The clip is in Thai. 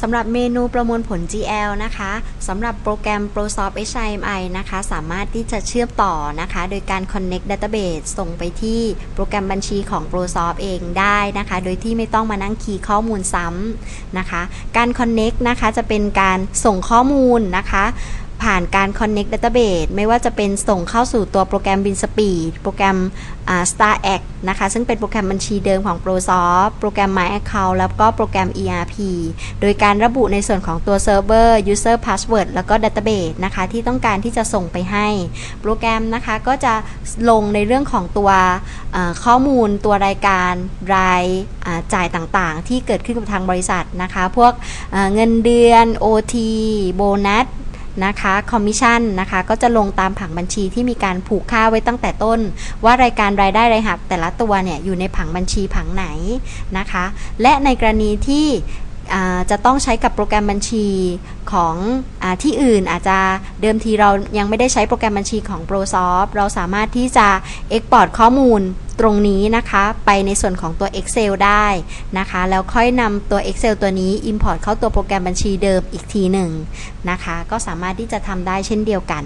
สำหรับเมนูประมวลผล GL นะคะสำหรับโปรแกรม ProSoft HIMI นะคะ สามารถที่จะเชื่อมต่อนะคะ โดยการ Connect Database ส่งไปที่โปรแกรมบัญชีของ ProSoft เองได้นะคะ โดยที่ไม่ต้องมานั่งคีย์ข้อมูลซ้ำนะคะ การ Connect นะคะจะเป็นการส่งข้อมูลนะคะ ผ่านการ Connect Database ไม่ว่าจะเป็นส่งเข้าสู่ตัวโปรแกรม WinSpeed โปรแกรมอ่า StarAct นะคะ ซึ่งเป็นโปรแกรมบัญชีเดิมของ ProSoft โปรแกรม My Account แล้วก็โปรแกรม ERP โดยการระบุในส่วนของตัว Server User Password แล้วก็ Database นะคะที่ต้องการที่จะส่งไปให้ โปรแกรมนะคะก็จะลงในเรื่องของตัวข้อมูลตัวรายการรายอ่าจ่ายต่างๆ ที่เกิดขึ้นกับทางบริษัทนะคะ พวกเอ่อเงินเดือน OT โบนัส นะคะคอมมิชชั่นนะคะก็จะลงตามผังบัญชีที่มีการผูกค่าไว้ตั้งแต่ต้น ว่ารายการรายได้รายหักแต่ละตัวเนี่ยอยู่ในผังบัญชีผังไหนนะคะ และในกรณีที่จะต้องใช้กับโปรแกรมบัญชีของอที่อื่นอาจจะเดิมทีเรายังไม่ได้ใช้โปรแกรมบัญชีของ ProSoft เราสามารถที่จะ Export ข้อมูล ตรงนี้นะคะไปในส่วนของตัว Excel ได้นะคะ แล้วค่อยนำตัว Excel ตัวนี้ Import เข้าตัวโปรแกรมบัญชีเดิมอีกทีหนึ่งนะคะ ก็สามารถที่จะทำได้เช่นเดียวกัน